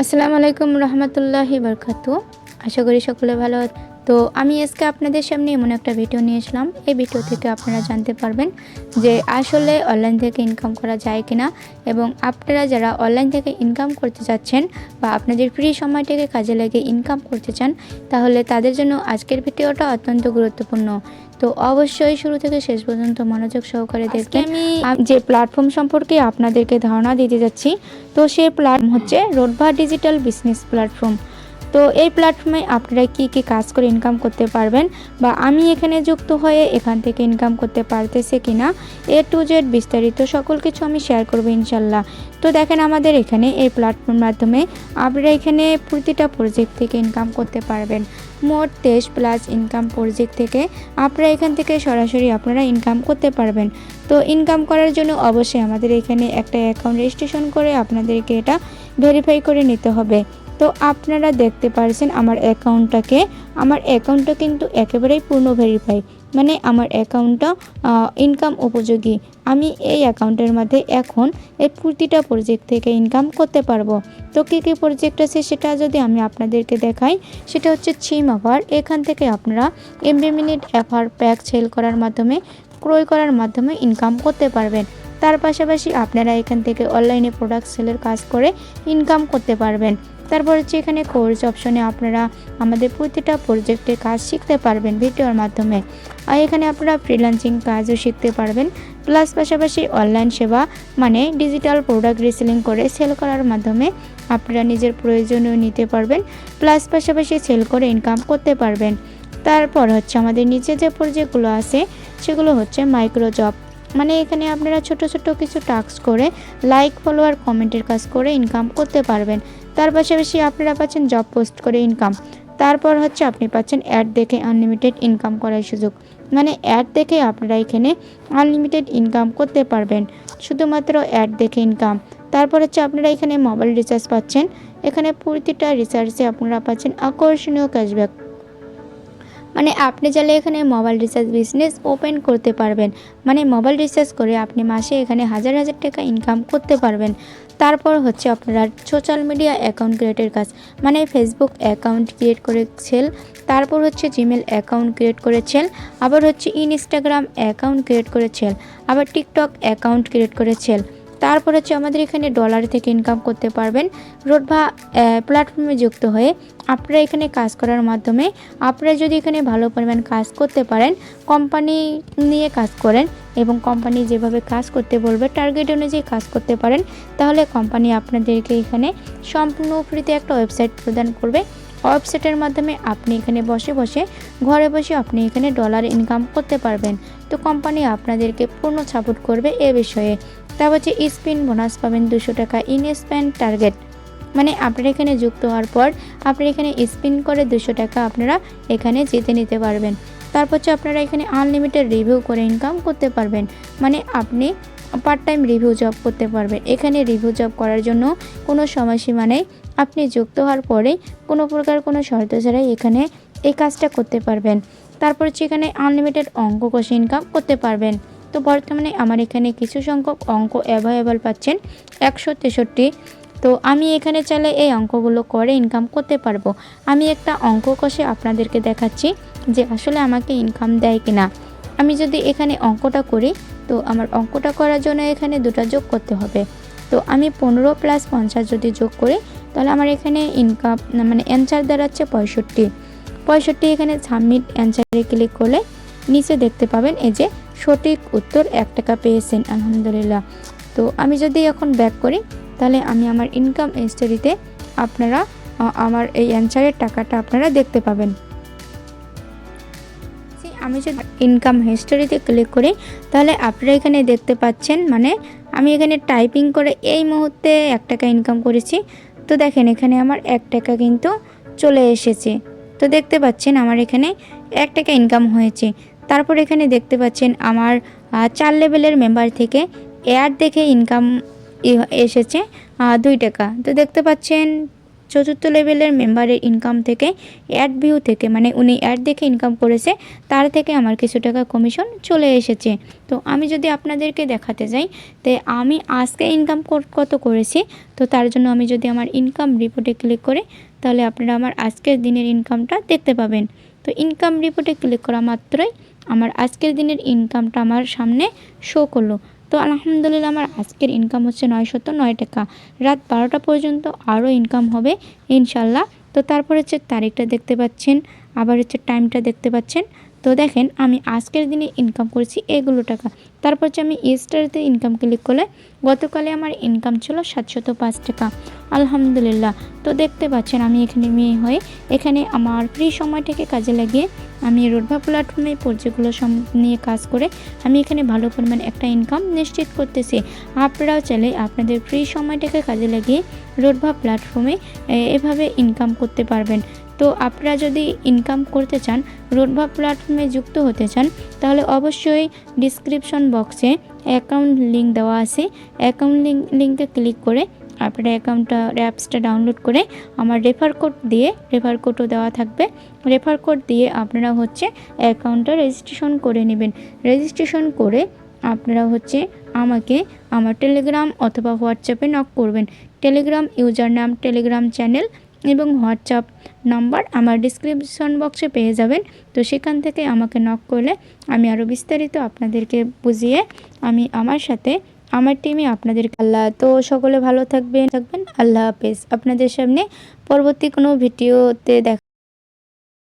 আসসালামু আলাইকুম রহমতুল্লাহি বরকাতু আশা করি সকলে ভালো। তো আমি আজকে আপনাদের সামনে এমন একটা ভিডিও নিয়ে আসলাম এই ভিডিও থেকে আপনারা জানতে পারবেন যে আসলে অনলাইন থেকে ইনকাম করা যায় কিনা এবং আপনারা যারা অনলাইন থেকে ইনকাম করতে চাচ্ছেন বা আপনাদের ফ্রি সময়টাকে কাজে লাগে ইনকাম করতে চান তাহলে তাদের জন্য আজকের ভিডিওটা অত্যন্ত গুরুত্বপূর্ণ। তো অবশ্যই শুরু থেকে শেষ পর্যন্ত মনোযোগ সহকারে দেখবেন। আমি যে প্ল্যাটফর্ম সম্পর্কে আপনাদেরকে ধারণা দিতে যাচ্ছি তো সেই প্ল্যাটফর্ম হচ্ছে রোডভা ডিজিটাল বিজনেস প্ল্যাটফর্ম তো এই প্ল্যাটফর্মে আপনারা কি কি কাজ করে ইনকাম করতে পারবেন বা আমি এখানে যুক্ত হয়ে এখান থেকে ইনকাম করতে পারতেছে কিনা, এ টু জেড বিস্তারিত সকল কিছু আমি শেয়ার করব ইনশাল্লাহ। তো দেখেন আমাদের এখানে এই প্ল্যাটফর্মের মাধ্যমে আপনারা এখানে প্রতিটা প্রজেক্ট থেকে ইনকাম করতে পারবেন। মোট তেইশ প্লাস ইনকাম প্রজেক্ট থেকে আপনারা এখান থেকে সরাসরি আপনারা ইনকাম করতে পারবেন। তো ইনকাম করার জন্য অবশ্যই আমাদের এখানে একটা অ্যাকাউন্ট রেজিস্ট্রেশন করে আপনাদেরকে এটা ভেরিফাই করে নিতে হবে। তো আপনারা দেখতে পারছেন আমার অ্যাকাউন্টটাকে। আমার অ্যাকাউন্টটা কিন্তু একেবারেই পূর্ণ ভেরিফাই মানে আমার অ্যাকাউন্টটা ইনকাম উপযোগী। আমি এই অ্যাকাউন্টের মধ্যে এখন এই প্রতিটা প্রজেক্ট থেকে ইনকাম করতে পারব। তো কী কী প্রজেক্ট আছে সেটা যদি আমি আপনাদেরকে দেখাই, সেটা হচ্ছে ছিম অফার এখান থেকে আপনারা MB minute offer pack sale করার মাধ্যমে, ক্রয় করার মাধ্যমে ইনকাম করতে পারবেন। তার পাশাপাশি আপনারা এখান থেকে অনলাইনে প্রোডাক্ট সেলের কাজ করে ইনকাম করতে পারবেন। তারপর হচ্ছে এখানে কোর্স অপশনে আপনারা আমাদের প্রতিটা প্রজেক্টের কাজ শিখতে পারবেন ভিডিওর মাধ্যমে। আর এখানে আপনারা ফ্রিল্যান্সিং কাজও শিখতে পারবেন। প্লাস পাশাপাশি অনলাইন সেবা মানে ডিজিটাল প্রোডাক্ট রিসেলিং করে সেল করার মাধ্যমে আপনারা নিজের প্রয়োজনীয় নিতে পারবেন। প্লাস পাশাপাশি সেল করে ইনকাম করতে পারবেন। তারপর হচ্ছে আমাদের নিচে যে প্রজেক্টগুলো আছে, সেগুলো হচ্ছে মাইক্রো জব মানে এখানে আপনারা ছোট ছোট কিছু টাস্ক করে লাইক ফলোয়ার কমেন্টের কাজ করে ইনকাম করতে পারবেন। তার পাশাপাশি আপনারা পাচ্ছেন জব পোস্ট করে ইনকাম তারপর হচ্ছে আপনি পাচ্ছেন অ্যাড দেখে আনলিমিটেড ইনকাম করার সুযোগ। মানে অ্যাড দেখে আপনারা এখানে আনলিমিটেড ইনকাম করতে পারবেন। শুধুমাত্র অ্যাড দেখে ইনকাম তারপর হচ্ছে আপনারা এখানে মোবাইল রিচার্জ পাচ্ছেন। এখানে প্রতিটা রিচার্জে আপনারা পাচ্ছেন আকর্ষণীয় ক্যাশব্যাক মানে আপনি চাইলে এখানে মোবাইল রিচার্জ বিজনেস ওপেন করতে পারবেন। মানে মোবাইল রিচার্জ করে আপনি মাসে এখানে হাজার হাজার টাকা ইনকাম করতে পারবেন। তারপর হচ্ছে আপনারা সোশ্যাল মিডিয়া অ্যাকাউন্ট ক্রিয়েটের কাজ। মানে ফেসবুক অ্যাকাউন্ট ক্রিয়েট করেছেন তারপর হচ্ছে জিমেল অ্যাকাউন্ট ক্রিয়েট করেছেন আবার হচ্ছে ইনস্টাগ্রাম অ্যাকাউন্ট ক্রিয়েট করেছেন আবার টিকটক অ্যাকাউন্ট ক্রিয়েট করেছেন তারপর হচ্ছে আমাদের এখানে ডলার থেকে ইনকাম করতে পারবেন। রোড রোডভা প্ল্যাটফর্মে যুক্ত হয়ে আপনারা এখানে কাজ করার মাধ্যমে আপনারা যদি এখানে ভালো পরিমাণ কাজ করতে পারেন কোম্পানি নিয়ে কাজ করেন এবং কোম্পানি যেভাবে কাজ করতে বলবে টার্গেট অনুযায়ী কাজ করতে পারেন, তাহলে কোম্পানি আপনাদেরকে এখানে সম্পূর্ণ ফ্রিতে একটা ওয়েবসাইট প্রদান করবে। ওয়েবসাইটের মাধ্যমে আপনি এখানে বসে বসে, ঘরে বসে আপনি এখানে ডলার ইনকাম করতে পারবেন। তো কোম্পানি আপনাদেরকে পূর্ণ সাপোর্ট করবে এ বিষয়ে। তা হচ্ছে স্পিন বোনাস পাবেন দুশো টাকা ইন স্প্যান টার্গেট মানে আপনারা এখানে যুক্ত হওয়ার পর আপনারা এখানে স্পিন করে দুশো টাকা আপনারা এখানে জিতে নিতে পারবেন। তারপর হচ্ছে আপনারা এখানে আনলিমিটেড রিভিউ করে ইনকাম করতে পারবেন। মানে আপনি পার্ট টাইম রিভিউ জব করতে পারবেন। এখানে রিভিউ জব করার জন্য কোনো সময়সীমা নেই। আপনি যুক্ত হওয়ার পরেই কোনো প্রকার কোনো শর্ত ছাড়াই এখানে এই কাজটা করতে পারবেন। তারপর হচ্ছে এখানে আনলিমিটেড অঙ্ক কষে ইনকাম করতে পারবেন। তো বর্তমানে আমার এখানে কিছু সংখ্যক অঙ্ক অ্যাভেলেবল পাচ্ছেন, একশো তেষট্টি। তো আমি এখানে চাইলে এই অঙ্কগুলো করে ইনকাম করতে পারব। আমি একটা অঙ্ক কষে আপনাদেরকে দেখাচ্ছি যে আসলে আমাকে ইনকাম দেয় কি না আমি যদি এখানে অঙ্কটা করি, তো আমার অঙ্কটা করার জন্য এখানে দুটো যোগ করতে হবে। তো আমি পনেরো প্লাস পঞ্চাশ যদি যোগ করি, তাহলে আমার এখানে ইনকাম মানে অ্যান্সার দাঁড়াচ্ছে পঁয়ষট্টি। পঁয়ষট্টি এখানে সাবমিট অ্যান্সারে ক্লিক করলে নিচে দেখতে পাবেন এই যে সঠিক উত্তর এক টাকা পেয়েছেন, আলহামদুলিল্লাহ। তো আমি যদি এখন ব্যাক করি, তাহলে আমি আমার ইনকাম হিস্টোরিতে আপনারা আমার এই অ্যান্সারের টাকাটা আপনারা দেখতে পাবেন। আমি যদি ইনকাম হিস্টোরিতে ক্লিক করি, তাহলে আপনারা এখানে দেখতে পাচ্ছেন মানে আমি এখানে টাইপিং করে এই মুহূর্তে এক টাকা ইনকাম করেছি। তো দেখেন, এখানে আমার এক টাকা কিন্তু চলে এসেছে। তো দেখতে পাচ্ছেন, আমার এখানে এক টাকা ইনকাম হয়েছে। তারপর এখানে দেখতে পাচ্ছেন আমার চার লেভেলের মেম্বার থেকে এয়ার দেখে ইনকাম এসেছে দুই টাকা। তো দেখতে পাচ্ছেন চতুর্থ লেভেলের মেম্বারের ইনকাম থেকে অ্যাড ভিউ থেকে মানে উনি অ্যাড দেখে ইনকাম করেছে, তার থেকে আমার কিছু টাকা কমিশন চলে এসেছে। তো আমি যদি আপনাদেরকে দেখাতে যাই, তো আমি আজকে ইনকাম কত করেছি, তো তার জন্য আমি যদি আমার ইনকাম রিপোর্টে ক্লিক করে, তাহলে আপনারা আমার আজকের দিনের ইনকামটা দেখতে পাবেন। তো ইনকাম রিপোর্টে ক্লিক করা মাত্রই আমার আজকের দিনের ইনকামটা আমার সামনে শো করল। তো আলহামদুলিল্লাহ আমার আজকের ইনকাম হচ্ছে নয়শত নয় টাকা। রাত বারোটা পর্যন্ত আরও ইনকাম হবে, ইনশাল্লাহ তো তারপর হচ্ছে তারিখটা দেখতে পাচ্ছেন, আবার হচ্ছে টাইমটা দেখতে পাচ্ছেন। তো দেখেন, আমি আজকের দিনে ইনকাম করেছি এগুলো টাকা। তারপর হচ্ছে আমি ইস্টারতে ইনকাম ক্লিক করলে গতকালে আমার ইনকাম ছিল সাতশত পাঁচ টাকা। আলহামদুলিল্লাহ। তো দেখতে পাচ্ছেন, আমি এখানে মেয়ে হয়ে এখানে আমার ফ্রি সময়টাকে কাজে লাগিয়ে আমি রোডভা প্ল্যাটফর্মে প্রজেক্টগুলো নিয়ে কাজ করে আমি এখানে ভালো পরিমাণ একটা ইনকাম নিশ্চিত করতেছি। আপনারাও চাইলে আপনাদের ফ্রি সময়টাকে কাজে লাগিয়ে রোডভা প্ল্যাটফর্মে এভাবে ইনকাম করতে পারবেন। তো আপনারা যদি ইনকাম করতে চান রোডভা প্ল্যাটফর্মে যুক্ত হতে চান, তাহলে অবশ্যই ডিসক্রিপশন বক্সে অ্যাকাউন্ট লিঙ্ক দেওয়া আছে। অ্যাকাউন্ট লিঙ্ক লিঙ্কে ক্লিক করে আপনারা অ্যাকাউন্টটা অ্যাপসটা ডাউনলোড করে আমার রেফার কোড দিয়ে রেফার কোডও দেওয়া থাকবে। রেফার কোড দিয়ে আপনারা হচ্ছে অ্যাকাউন্টটা রেজিস্ট্রেশন করে নেবেন। রেজিস্ট্রেশন করে আপনারা হচ্ছে আমাকে আমার টেলিগ্রাম অথবা হোয়াটসঅ্যাপে নক করবেন। টেলিগ্রাম ইউজার নাম টেলিগ্রাম চ্যানেল এবং হোয়াটসঅ্যাপ নাম্বার আমার ডিসক্রিপশন বক্সে পেয়ে যাবেন। তো সেখান থেকে আমাকে নক করলে আমি আরও বিস্তারিত আপনাদেরকে বুঝিয়ে আমি আমার সাথে আমার টিমে আপনাদের আল্লাহ, তো সকলে ভালো থাকবেন থাকবেন। আল্লাহ হাফেজ। আপনাদের সামনে পরবর্তী কোনো ভিডিওতে দেখা